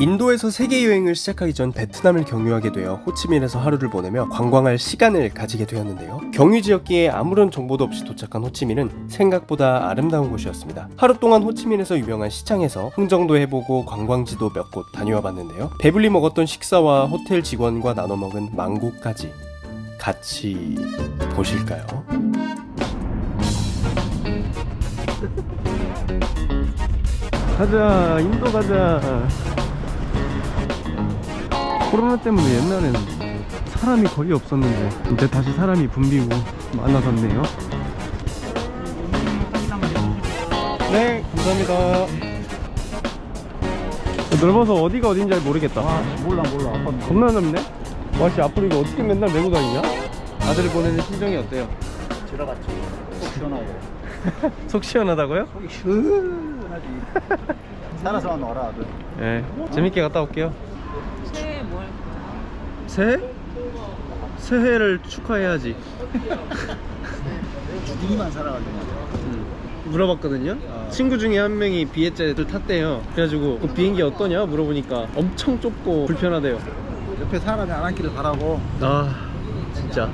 인도에서 세계 여행을 시작하기 전 베트남을 경유하게 되어 호치민에서 하루를 보내며 관광할 시간을 가지게 되었는데요. 경유 지역기에 아무런 정보도 없이 도착한 호치민은 생각보다 아름다운 곳이었습니다. 하루 동안 호치민에서 유명한 시장에서 흥정도 해보고 관광지도 몇 곳 다녀와 봤는데요. 배불리 먹었던 식사와 호텔 직원과 나눠 먹은 망고까지 같이 보실까요? 가자 인도 가자 코로나 때문에 옛날에는 사람이 거의 없었는데 이제 다시 사람이 붐비고 많아졌네요. 네 감사합니다. 넓어서 어디가 어딘지 잘 모르겠다. 아 몰라 몰라. 아빠 겁나 넓네. 와씨 앞으로 이거 어떻게 맨날 메고 다니냐? 아들 보내는 심정이 어때요? 들어갔지 속 시원하고 속 시원하다고요? 속이 시원하지. 살아서만 놀아 아들. 네 재밌게 갔다 올게요? 새해? 새해를 축하해야지. 주둥이만 살아가지고 물어봤거든요. 어. 친구 중에 한 명이 비에제를 탔대요. 그래가지고 그 비행기 어떠냐 물어보니까 엄청 좁고 불편하대요. 옆에 사람이 안 앉기를 바라고. 아 진짜.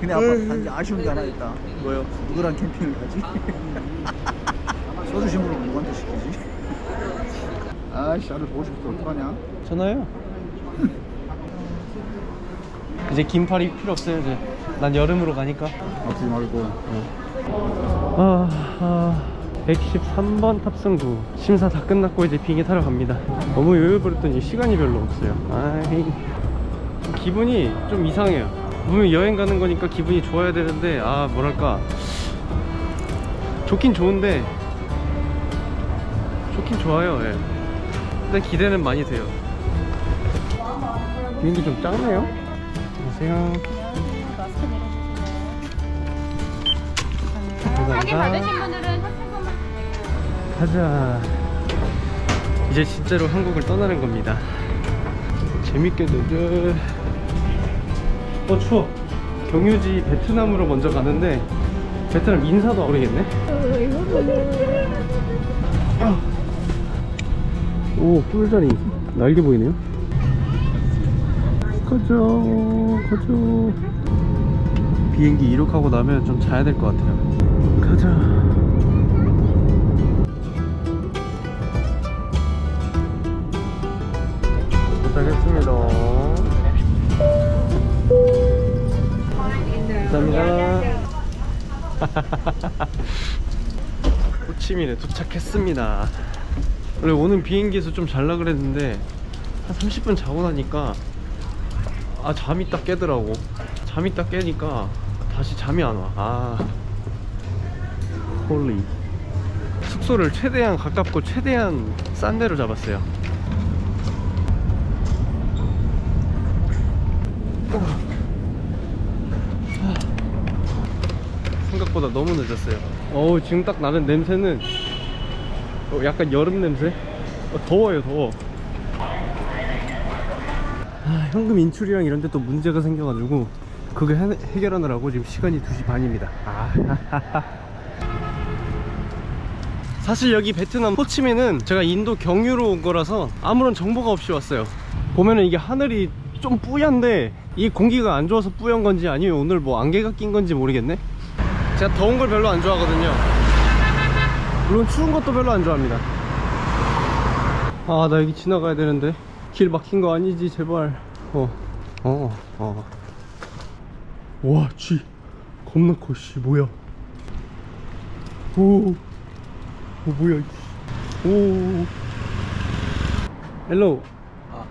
근데 아빠 단지 아쉬운 게 하나 있다. 뭐요? 누구랑 캠핑을 가지? 소주 심으로 누구한테 시키지? 아이씨 아들 보고 싶어 어떡하냐? 전화요 이제 긴 팔이 필요 없어요. 이제 난 여름으로 가니까. 아프지 말고. 아, 아. 113번 탑승구. 심사 다 끝났고 이제 비행기 타러 갑니다. 너무 여유 부렸더니 시간이 별로 없어요. 아이. 기분이 좀 이상해요. 분명 여행 가는 거니까 기분이 좋아야 되는데 아 뭐랄까. 좋긴 좋은데 좋긴 좋아요. 예. 근데 기대는 많이 돼요. 비행기 좀 작네요 안녕하세요 확인 감사합니다. 받으신 분들은 탑승권만 가자. 이제 진짜로 한국을 떠나는 겁니다. 재밌게들. 어 추워. 경유지 베트남으로 먼저 가는데 베트남 인사도 모르겠네. 아. 오 꿀자리 날개 보이네요. 가자 가자. 비행기 이륙하고 나면 좀 자야 될 것 같아요. 가자. 도착했습니다. 감사합니다. 호치민에 도착했습니다. 원래 오는 비행기에서 좀 잘라 그랬는데 한 30분 자고 나니까 아 잠이 딱 깨더라고. 잠이 딱 깨니까 다시 잠이 안 와. 아 홀리. 숙소를 최대한 가깝고 최대한 싼 데로 잡았어요. 생각보다 너무 늦었어요. 어우 지금 딱 나는 냄새는 어, 약간 여름 냄새? 어, 더워요 더워. 아, 현금 인출이랑 이런 데 또 문제가 생겨가지고 그거 해, 해결하느라고 지금 시간이 2시 반입니다. 아, 사실 여기 베트남 호치민은 제가 인도 경유로 온 거라서 아무런 정보가 없이 왔어요. 보면은 이게 하늘이 좀 뿌얀데 이 공기가 안 좋아서 뿌연 건지 아니면 오늘 뭐 안개가 낀 건지 모르겠네. 제가 더운 걸 별로 안 좋아하거든요. 물론 추운 것도 별로 안 좋아합니다. 아, 나 여기 지나가야 되는데. 길 막힌 거 아니지, 제발. 어, 어, 어. 와, 쥐. 겁나 커, 씨. 뭐야. 오. 오, 뭐야. 오. Hello. 아.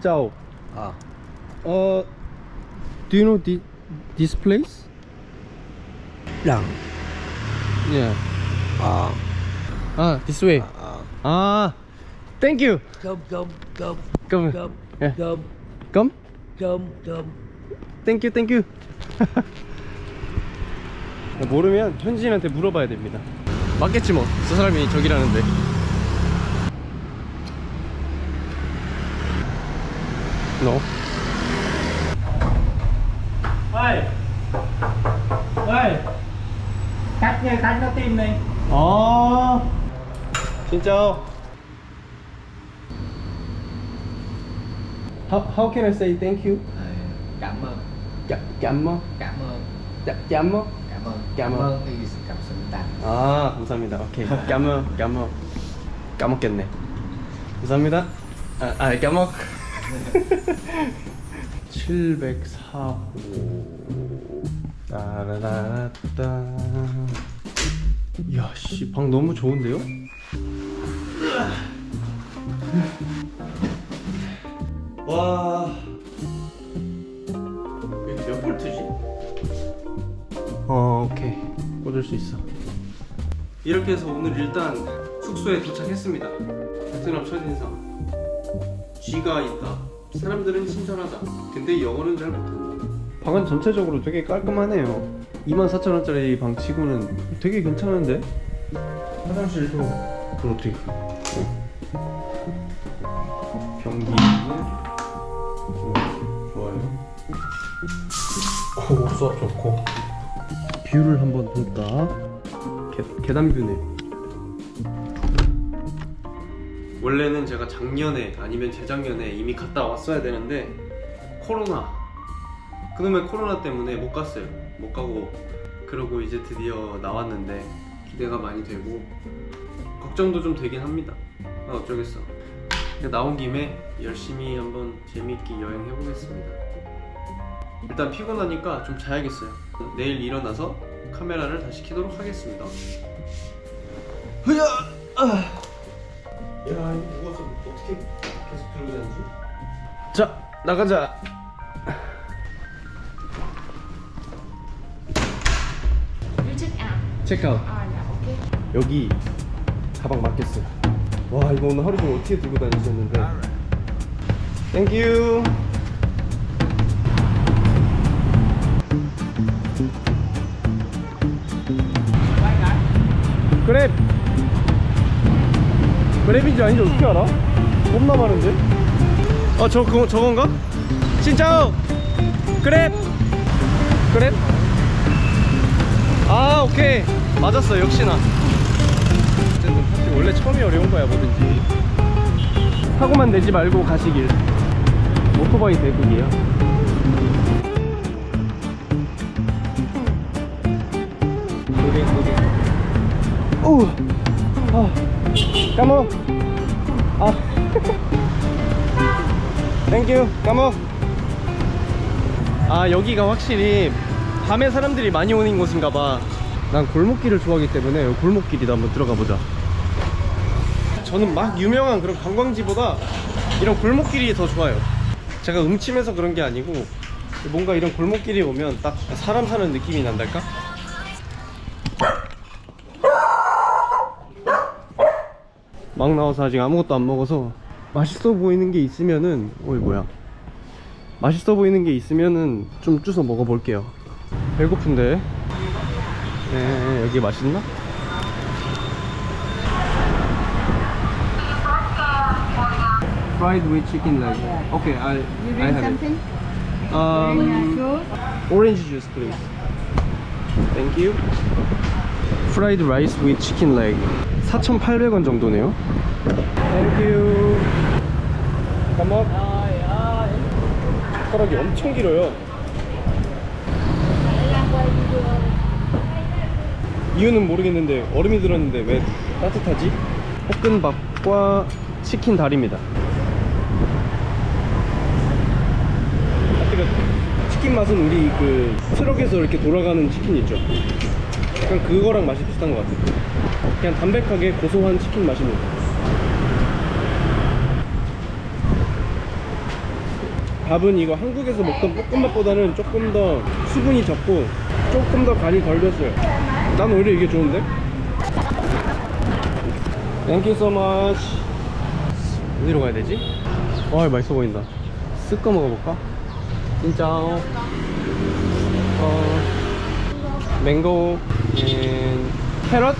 Chào. 아 Uh, do you know thi- this place? 랑 Yeah. 아 Ah, this way. 아. Ah, thank you. Come, come, come, Come. come, Yeah. come, Come. come, come. Thank you, thank you. 모르면 현지인한테 물어봐야 됩니다. 맞겠지 뭐. 저 사람이 저기라는데. No. Ơi. Ơi. Cách nha, cách nó tim đi. Ồ. Xin chào. How, how can I say thank you? cảm ơn Dạ, cảm ơn. cảm ơn Dạ, cảm ơn. cảm ơn Cảm ơn. ơn is cảm ơn ta 아, 감사합니다. 오케이. 까먹, 까먹. 까먹겠네. 감사합니다. 아, 아 까먹. 704호. 따라라따. 이야, 씨, 방 너무 좋은데요? 와. 이게 몇 볼트지? 어, 오케이. 꽂을 수 있어. 이렇게 해서 오늘 일단 숙소에 도착했습니다. 베트남 첫인상. 쥐가 있다. 사람들은 친절하다. 근데 영어는 잘 못한다. 방은 전체적으로 되게 깔끔하네요. 24,000원짜리 방 치고는 되게 괜찮은데? 화장실도 그럼 어떻게? 변기 수압 좋고. 뷰를 한번 볼까? 계, 계단 뷰네. 원래는 제가 작년에 아니면 재작년에 이미 갔다 왔어야 되는데 코로나 그놈의 코로나 때문에 못 갔어요. 못 가고 그러고 이제 드디어 나왔는데 기대가 많이 되고 걱정도 좀 되긴 합니다. 아, 어쩌겠어. 나온 김에 열심히 한번 재미있게 여행해 보겠습니다. 일단 피곤하니까 좀 자야겠어요. 내일 일어나서 카메라를 다시 켜도록 하겠습니다. 흐야! 아. 야, 이거 무거워서 어떻게 계속 들고 다니지? 자, 나가자. You check out. 체크아웃. 아, 네, 오케이. 여기 가방 맡겼어요. 와, 이거 오늘 하루 종일 어떻게 들고 다니셨는데? 땡큐. 그랩. 그랩인지 아닌지 어떻게 알아? 겁나 많은데? 아, 저, 그거, 저건가? 진짜오! 그랩! 그랩? 아, 오케이. 맞았어, 역시나. 어쨌든 사실 원래 처음이 어려운 거야, 뭐든지. 사고만 내지 말고 가시길. 오토바이 대국이야. 고 오! 아, 까먹. 아. 땡큐, 까먹. 아, 여기가 확실히 밤에 사람들이 많이 오는 곳인가 봐. 난 골목길을 좋아하기 때문에 골목길이다 한번 들어가 보자. 저는 막 유명한 그런 관광지보다 이런 골목길이 더 좋아요. 제가 음침해서 그런 게 아니고 뭔가 이런 골목길에 오면 딱 사람 사는 느낌이 난달까? 막 나와서 아직 아무것도 안 먹어서 맛있어 보이는 게 있으면은 어이 뭐야 맛있어 보이는 게 있으면은 좀 주워 먹어볼게요 배고픈데 네, 여기 맛있나? Fried with chicken leg. Okay, I You I have something? it. Um, orange juice, please. Thank you. Fried rice with chicken leg. 4,800원 정도네요. Thank you. Come on. 숟가락이 엄청 길어요. 이유는 모르겠는데 얼음이 들었는데 왜 따뜻하지? 볶음밥과 치킨 다리입니다. 치킨 맛은 우리 그 트럭에서 이렇게 돌아가는 치킨 있죠. 약간 그거랑 맛이 비슷한 것 같아요. 그냥 담백하게 고소한 치킨 맛입니다. 밥은 이거 한국에서 먹던 볶음밥보다는 조금 더 수분이 적고 조금 더 간이 덜 됐어요. 난 오히려 이게 좋은데? Thank you so much. 어디로 가야 되지? 와, 맛있어 보인다. 쓱거 먹어볼까? 진짜. 어, 맹고, 앤 캐럿?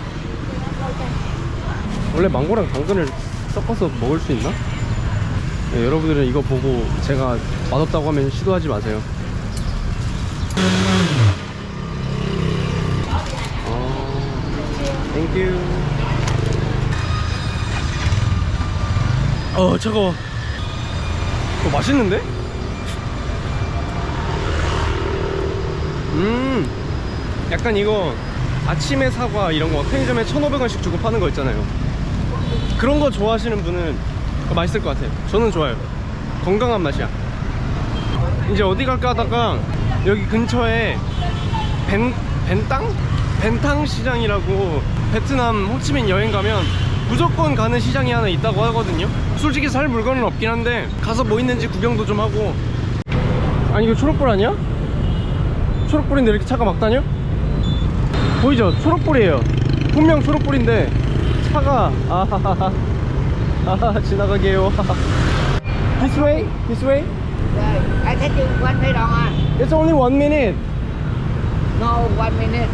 원래 망고랑 당근을 섞어서 먹을 수 있나? 네, 여러분들은 이거 보고 제가 맛없다고 하면 시도하지 마세요. 어, 땡큐. 어, 차가워. 어, 맛있는데? 음, 약간 이거 아침에 사과 이런 거 편의점에 1,500원씩 주고 파는 거 있잖아요. 그런 거 좋아하시는 분은 맛있을 것 같아요. 저는 좋아요. 건강한 맛이야. 이제 어디 갈까 하다가 여기 근처에 벤, 벤땅? 벤탕 시장이라고 베트남 호치민 여행 가면 무조건 가는 시장이 하나 있다고 하거든요 솔직히 살 물건은 없긴 한데 가서 뭐 있는지 구경도 좀 하고 아니 이거 초록불 아니야? 초록불인데 이렇게 차가 막 다녀? 보이죠? 초록불이에요 분명 초록불인데 차가 아하하하 아 지나가게 해요 This way? This way? I take you one minute on. It's only one minute No, one minute.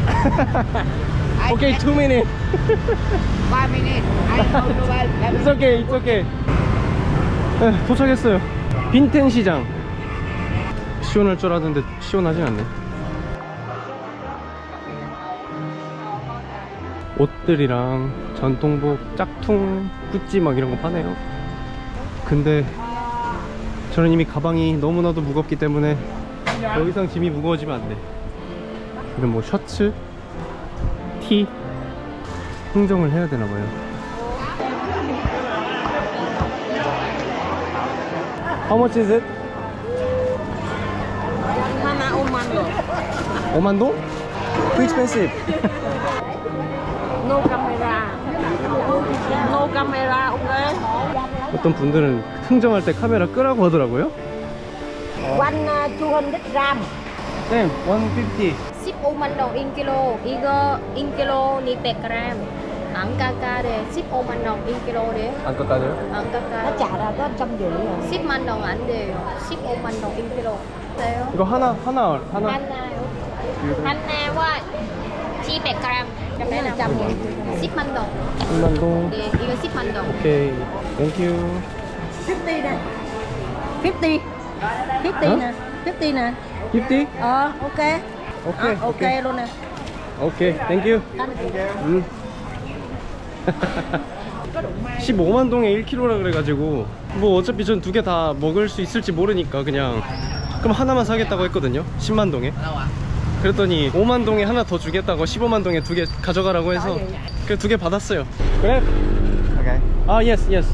I Okay, two minutes Five minutes. I know you well. It's okay, it's okay. 네, 도착했어요. 빈텐 시장. 시원할 줄 알았는데 시원하진 않네. 옷들이랑 전통복, 짝퉁, 구찌 막 이런 거 파네요. 근데 저는 이미 가방이 너무나도 무겁기 때문에 더 이상 짐이 무거워지면 안 돼. 이런 뭐 셔츠, 티, 흥정을 해야 되나 봐요. How much is it? Hana Omando. 5만 동? Too expensive. No camera. No camera, okay? 어떤 분들은 흥정할 때 카메라 끄라고 하더라고요. One uh, 200 gram. 쌤, 150. 15만 đồng in kilo 이거 in kilo ni 100 gram 안 깎아 돼 15만 đồng in kilo 돼안 깎아줘요? 안 Nó 깎아 trả ra có trăm rưỡi rồi. 10만 đồng 안 돼요 15만 đồng in kilo 돼요 이거 하나, 하나, 하나. 하나와 700 gram Trăm đấy là trăm nghìn. 10만 đồng 10만 동. 네 이거 10만 đồng 오케이. 땡큐. 50 nè. 50. 50 Hả? nè. 50 nè. 50? Ờ, ok. 오케이. Ờ, ok luôn nè. 오케이. 땡큐. 음. 15만 동에 1kg라 그래가지고 뭐 어차피 전 두 개 다 먹을 수 있을지 모르니까 그냥 그럼 하나만 사겠다고 했거든요 10만 동에 그랬더니 5만 동에 하나 더 주겠다고 15만 동에 두 개 가져가라고 해서 그두개 받았어요. 그래? Okay. 아 예스 예스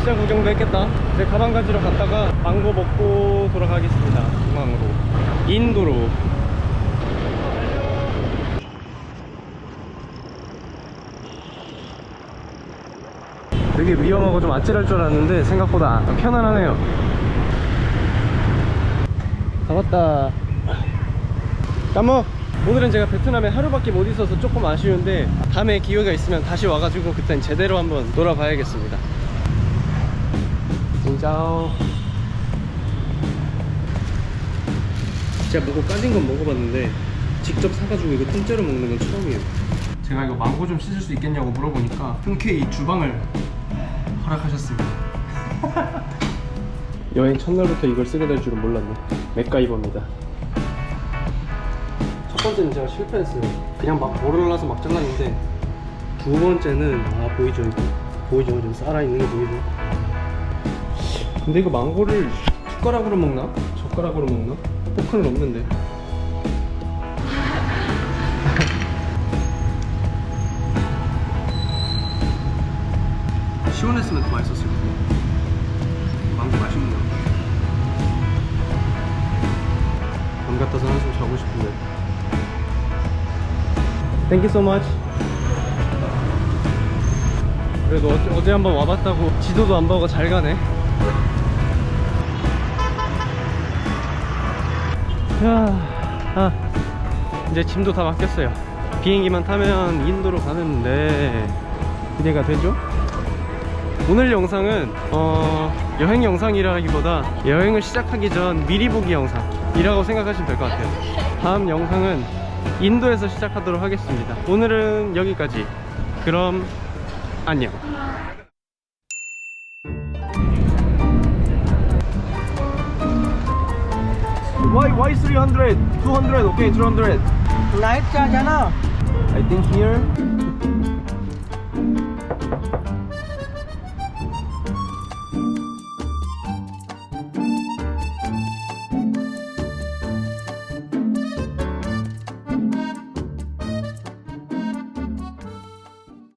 시장 구경도 했겠다. 이제 가방 가지러 갔다가 망고 먹고 돌아가겠습니다. 중앙으로 인도로. 되게 위험하고 좀 아찔할 줄 알았는데 생각보다 편안하네요 다 왔다. 까먹. 오늘은 제가 베트남에 하루밖에 못 있어서 조금 아쉬운데 다음에 기회가 있으면 다시 와가지고 그땐 제대로 한번 놀아봐야겠습니다. 진짜오. 제가 먹고 까진 건 먹어봤는데 직접 사가지고 이거 통째로 먹는 건 처음이에요. 제가 이거 망고 좀 씻을 수 있겠냐고 물어보니까 흔쾌히 주방을 허락하셨습니다 여행 첫날부터 이걸 쓰게 될 줄은 몰랐네 맥가이버입니다 첫 번째는 제가 실패했어요. 그냥 막 모를라서 막 잘랐는데 두 번째는 아 보이죠 이거 보이죠 좀 살아 있는 게 보이죠. 근데 이거 망고를 숟가락으로 먹나? 젓가락으로 먹나? 포크는 없는데. 시원했으면 더 맛있었을 같아서 한숨 자고 싶은데. Thank you so much. 그래도 어제, 어제 한번 와봤다고 지도도 안 보고 잘 가네. 야, 아, 이제 짐도 다 맡겼어요. 비행기만 타면 인도로 가는데 기대가 되죠? 오늘 영상은 어, 여행 영상이라기보다 여행을 시작하기 전 미리 보기 영상 이라고 생각하시면 될 것 같아요. 다음 영상은 인도에서 시작하도록 하겠습니다. 오늘은 여기까지. 그럼 안녕. Why why 300? 200? Okay, 200. Lấy cho cho nó. I think here